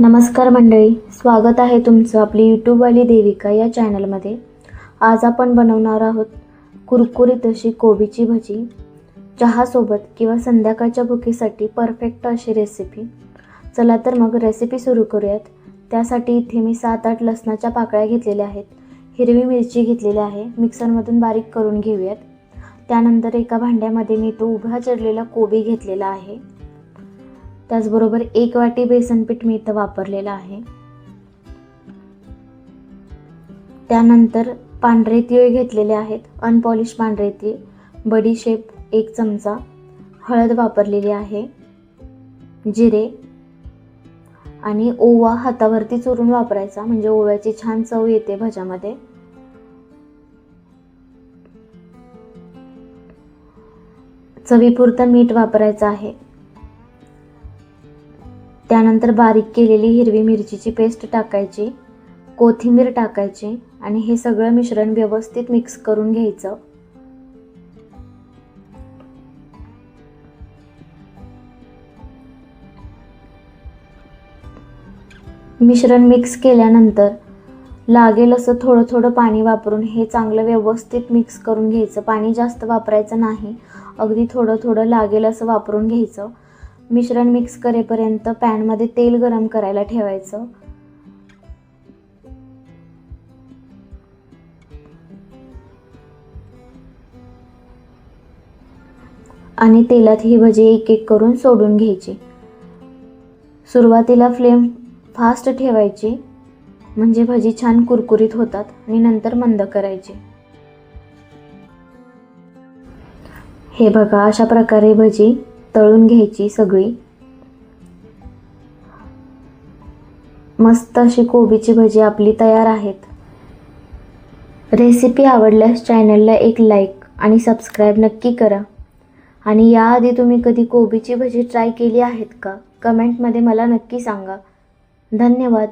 नमस्कार मंडळी स्वागत आहे तुमचं आपली यूट्यूबवाली देविका या चॅनलमध्ये. आज आपण बनवणार आहोत कुरकुरीत अशी कोबीची भजी चहासोबत किंवा संध्याकाळच्या भुकीसाठी परफेक्ट अशी रेसिपी चला तर मग रेसिपी सुरू करूयात. त्यासाठी इथे मी सात आठ लसणाच्या पाकळ्या घेतलेल्या आहेत. हिरवी मिरची घेतलेली आहे. मिक्सरमधून बारीक करून घेऊयात. त्यानंतर एका भांड्यामध्ये मी तो उभा चिरलेला कोबी घेतलेला आहे. त्याचबरोबर एक वाटी बेसन पीठ मी इथं वापरलेलं आहे. त्यानंतर पांढरे तिळ घेतलेले आहेत. अनपॉलिश पांढरे तीळ बडीशेप एक चमचा हळद वापरलेली आहे. जिरे आणि ओवा हातावरती चुरून वापरायचा म्हणजे ओव्याची छान चव येते भज्यामध्ये. चवीपुरतं मीठ वापरायचं आहे. त्यानंतर बारीक केलेली हिरवी मिरचीची पेस्ट टाकायची कोथिंबीर टाकायची आणि हे सगळं मिश्रण व्यवस्थित मिक्स करून घ्यायचं. मिश्रण मिक्स केल्यानंतर लागेल असं थोडं थोडं पाणी वापरून हे चांगलं व्यवस्थित मिक्स करून घ्यायचं. पाणी जास्त वापरायचं नाही अगदी थोडं थोडं लागेल असं वापरून घ्यायचं. मिश्रण मिक्स करेपर्यंत पॅनमध्ये तेल गरम करायला ठेवायचं. आणि तेलात ही भजी एक एक करून सोडून घ्यायची. सुरुवातीला फ्लेम फास्ट ठेवायची म्हणजे भजी छान कुरकुरीत होतात आणि नंतर मंद करायची. हे बघा अशा प्रकारे भजी तळून घ्यायची सगळी. मस्त अशी कोबीची भजी आपली तयार आहेत. रेसिपी आवडल्यास चॅनलला एक लाईक आणि सबस्क्राईब नक्की करा. आणि याआधी तुम्ही कधी कोबीची भजी ट्राय केली आहेत का? कमेंटमध्ये मला नक्की सांगा. धन्यवाद.